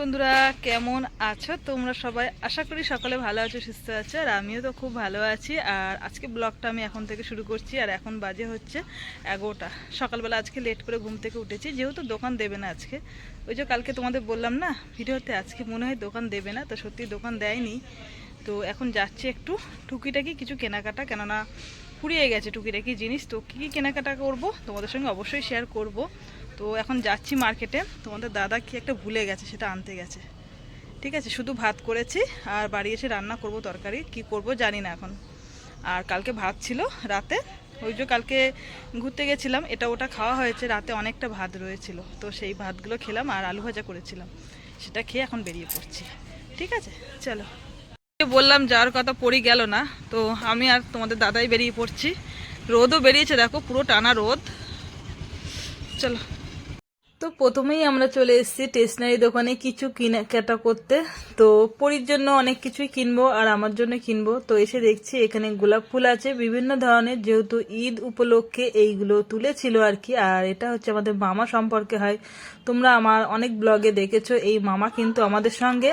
বন্ধুরা, কেমন আছো তোমরা সবাই? আশা করি সকলে ভালো আছো, সুস্থ আছো, আর আমিও তো খুব ভালো আছি। আর আজকে ব্লগটা আমি এখন থেকে শুরু করছি, আর এখন বাজে হচ্ছে এগারোটা। সকালবেলা আজকে লেট করে ঘুম থেকে উঠেছি, যেহেতু দোকান দেবে না আজকে। ওই যে কালকে তোমাদের বললাম না, ভিডিওতে আজকে মনে হয় দোকান দেবে না, তো সত্যি দোকান দেয়নি। তো এখন যাচ্ছি একটু টুকিটাকি কিছু কেনাকাটা, কেননা ফুরিয়ে গেছে টুকিটাকি জিনিস। তো কী কী কেনাকাটা করব, তোমাদের সঙ্গে অবশ্যই শেয়ার করব। তো এখন যাচ্ছি মার্কেটে। তোমাদের দাদা কি একটা ভুলে গেছে, সেটা আনতে গেছে। ঠিক আছে, শুধু ভাত করেছি, আর বাড়ি এসে রান্না করব তরকারি। কি করব জানি না এখন। আর কালকে ভাত ছিল রাতে, ওই যে কালকে ঘুরতে গেছিলাম, এটা ওটা খাওয়া হয়েছে, রাতে অনেকটা ভাত রয়েছিল। তো সেই ভাতগুলো খেলাম আর আলু ভাজা করেছিলাম। সেটা খেয়ে এখন বেরিয়ে পড়ছি। ঠিক আছে, চলো। বললাম, যাওয়ার কথা পড়ি গেল না, তো আমি আর তোমাদের দাদাই বেরিয়ে পড়ছি। রোদও বেরিয়েছে, দেখো পুরো টানা রোদ। চলো। তো প্রথমেই আমরা চলে এসেছি স্টেশনারি দোকানে কিছু কেনাকাটা করতে। তো পরির জন্য অনেক কিছুই কিনবো আর আমার জন্য কিনবো। তো এসে দেখছি এখানে গোলাপ ফুল আছে, বিভিন্ন ধরনের। যেহেতু ঈদ উপলক্ষে এইগুলো তুলেছিল আর কি, আর এটা হচ্ছে আমাদের মামা সম্পর্কে হয়। তোমরা আমার অনেক ব্লগে দেখেছ, এই মামা কিন্তু আমাদের সঙ্গে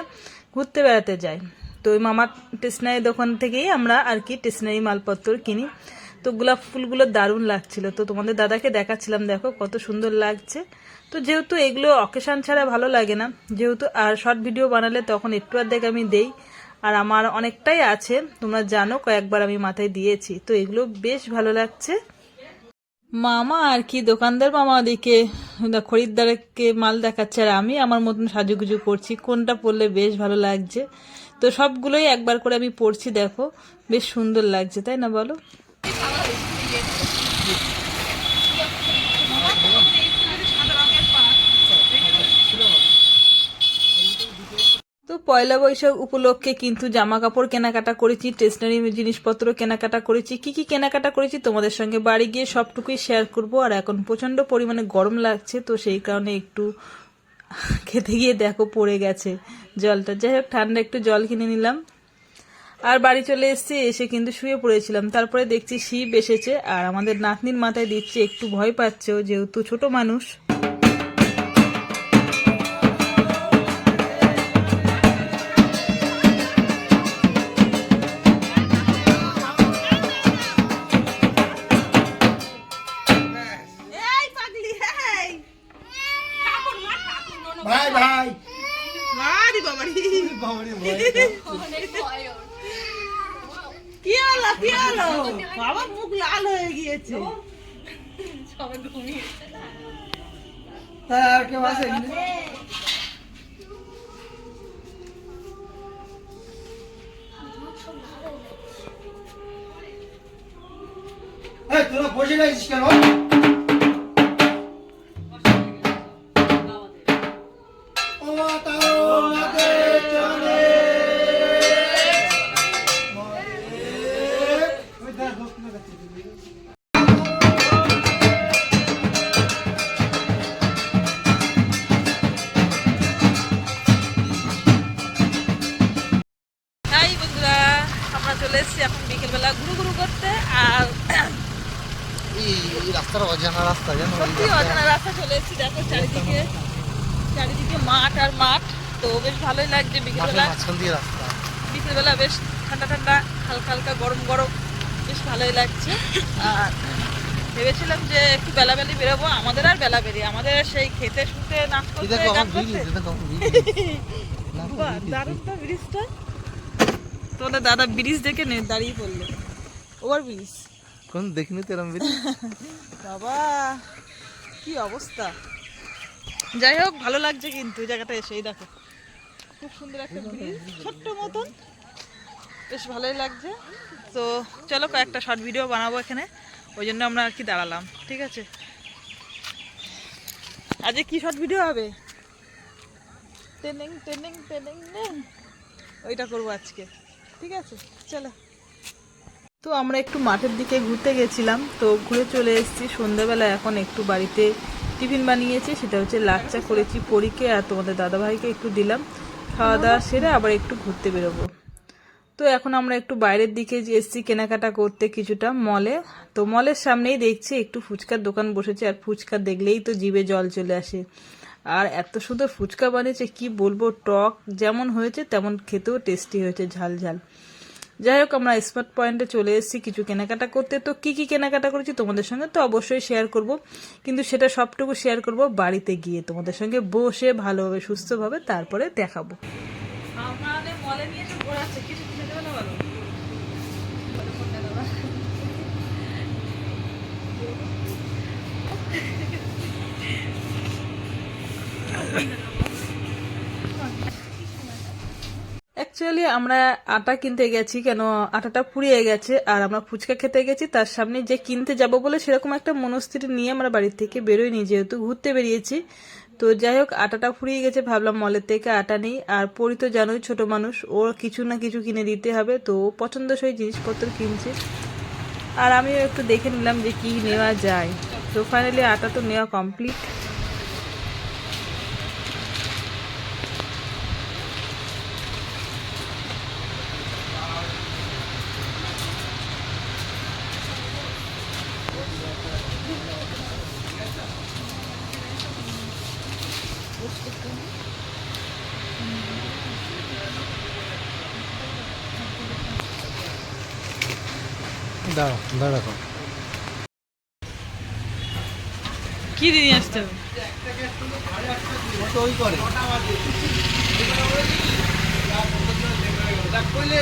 ঘুরতে বেড়াতে যায়। তো ওই মামার স্টেশনারি দোকান থেকেই আমরা আর কি স্টেশনারি মালপত্র কিনি। তো গোলাপ ফুলগুলো দারুণ লাগছিল। তো তোমাদের দাদাকে দেখাচ্ছিলাম, দেখো কত সুন্দর লাগছে। তো যেহেতু এগুলো অকেশান ছাড়া ভালো লাগে না, যেহেতু আর শর্ট ভিডিও বানালে তখন একটু অর্ধেক আমি দেই। আর আমার অনেকটাই আছে, তোমরা জানো কয়েকবার আমি মাথায় দিয়েছি। তো এগুলো বেশ ভালো লাগছে। মামা আর কি, দোকানদার মামা ওদিকে খরিদ্দারকে মাল দেখাচ্ছে আর আমি আমার মতন সাজুগুজু করছি, কোনটা পরলে বেশ ভালো লাগছে। তো সবগুলোই একবার করে আমি পড়ছি দেখো, বেশ সুন্দর লাগছে, তাই না বলো? তো পয়লা বৈশাখ উপলক্ষে কিন্তু জামা কাপড় কেনাকাটা করেছি স্টেশনারি জিনিসপত্র কেনাকাটা করেছি। কি কি কেনাকাটা করেছি তোমাদের সঙ্গে বাড়ি গিয়ে সবটুকুই শেয়ার করব। আর এখন প্রচণ্ড পরিমাণে গরম লাগছে, তো সেই কারণে একটু খেতে গিয়ে দেখো পড়ে গেছে জলটা। যাই হোক, ঠান্ডা একটু জল কিনে নিলাম। আর বাড়ি চলে এসেছি এসে কিন্তু শুয়ে পড়েছিলাম। তারপরে দেখছি শিব এসেছে আর আমাদের নাতনির মাথায় দিচ্ছে একটু ভয় পাচ্ছে যেহেতু ছোট মানুষ। ভাই ভাই। মারি বাবারি বাবারে ভয় কি বাবা মুখ লাল হয়ে গিয়েছে। কেউ আছে এই তোরা বসে গেছিস কেন? ও অজানা রাস্তা জানো? সত্যি অজানা রাস্তা চলে এসেছি। দেখো চারিদিকে চারিদিকে মাঠ আর মাঠ। তো বেশ ভালোই লাগছে বিকেলবেলা। রাস্তা। বিকেলবেলা বেশ ঠান্ডা ঠান্ডা হালকা হালকা গরম গরম বেশ ভালোই লাগছে। আর ভেবেছিলাম যে একটু বেলাবেলি বেরোবো। আমাদের আর বেলা বেরিয়ে আমাদের সেই খেতে শুতে নাচ করতে গান করতে। দারুণ তো ব্রিজটা তোমাদের দাদা ব্রিজ দেখে নে দাঁড়িয়ে পড়ল ওভার ব্রিজ কোন দেখিনি তো এরম বাবা, কি অবস্থা? যাই হোক, ভালো লাগছে কিন্তু জায়গাটা এসেই, দেখো। খুব সুন্দর একটা ব্রিজ ছোট্ট মতন। বেশ ভালোই লাগছে। তো চলো কয়েকটা শর্ট ভিডিও বানাবো এখানে। ওই জন্য আমরা আর কি দাঁড়ালাম, ঠিক আছে? আজকে কি শর্ট ভিডিও হবে? Training training training. ওইটা করব আজকে, ঠিক আছে? চলো। তো আমরা একটু মাঠের দিকে ঘুরতে গেছিলাম, তো ঘুরে চলে এসেছি। সন্ধ্যাবেলা এখন একটু বাড়িতে টিফিন বানিয়েছি, সেটা হচ্ছে লাচ্চা করেছি পরীকে আর তোমাদের দাদাভাইকে একটু দিলাম। খাওয়া দাওয়া সেরে আবার একটু ঘুরতে বেরোবো। তো এখন আমরা একটু বাইরের দিকে এসছি কেনাকাটা করতে কিছুটা মলে, তো মলের সামনেই দেখছি একটু ফুচকার দোকান বসেছে, আর ফুচকা দেখলেই তো জিভে জল চলে আসে। আর এত সুন্দর ফুচকা বানিয়েছে, কি বলব, টক যেমন হয়েছে, তেমন খেতেও টেস্টি হয়েছে, ঝাল ঝাল। যাই হোক আমরা স্মার্ট পয়েন্টে চলে এসেছি কিছু কেনাকাটা করতে তো কি কি কেনাকাটা করেছি তোমাদের সঙ্গে তো অবশ্যই শেয়ার করব কিন্তু সেটা সবটুকু শেয়ার করব বাড়িতে গিয়ে তোমাদের সঙ্গে বসে ভালোভাবে সুস্থভাবে তারপরে দেখাবো আমাদের মলে নিয়ে ঘোরাচ্ছে কিছু কিনে দেবে না বলো অ্যাকচুয়ালি আমরা আটা কিনতে গেছি কেন? আটাটা ফুরিয়ে গেছে আর আমরা ফুচকা খেতে গেছি। তার সামনে যে কিনতে যাব বলে সেরকম একটা মনস্থিতি নিয়ে আমরা বাড়ির থেকে বেরোইনি, যেহেতু ঘুরতে বেরিয়েছি। তো যাই হোক, আটাটা ফুরিয়ে গেছে, ভাবলাম মলের থেকে আটা নেই। আর পরি তো জানোই ছোট মানুষ ওর কিছু না কিছু কিনে দিতে হবে, তো পছন্দসই জিনিসপত্র কিনছে। আর আমিও একটু দেখে নিলাম যে কি নেওয়া যায়। তো ফাইনালি আটা তো নেওয়া কমপ্লিট দাঁড়াও দাঁড়াও। কি দিয়ে আসতে হবে? করে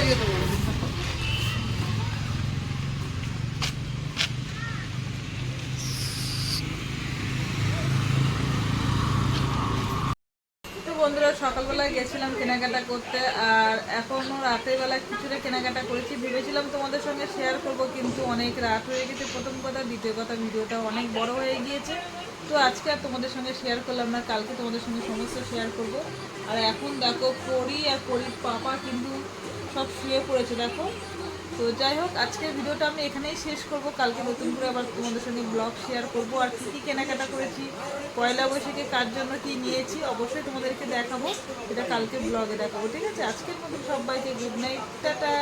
তো বন্ধুরা সকালবেলায় গেছিলাম কেনাকাটা করতে, আর এখনও রাতের বেলায় কিছুটা কেনাকাটা করেছি। ভেবেছিলাম তোমাদের সঙ্গে শেয়ার করব, কিন্তু অনেক রাত হয়ে গেছে। প্রথম কথা, দ্বিতীয় কথা, ভিডিওটা অনেক বড় হয়ে গিয়েছে। তো আজকে আর তোমাদের সঙ্গে শেয়ার করলাম না, কালকে তোমাদের সঙ্গে সমস্ত শেয়ার করব। আর এখন দেখো, পরি আর পরির পাপা কিন্তু সব শুয়ে পড়েছে, দেখো। তো যাই হোক, আজকের ভিডিওটা আমি এখানেই শেষ করব। কালকে নতুন করে আবার তোমাদের সঙ্গে ব্লগ শেয়ার করব। আর কী কী কেনাকাটা করেছি, পয়লা বৈশাখে কার জন্য কি নিয়েছি, অবশ্যই তোমাদেরকে দেখাবো। এটা কালকে ব্লগে দেখাবো, ঠিক আছে? আজকের মতো সবাইকে গুড নাইট টাটা!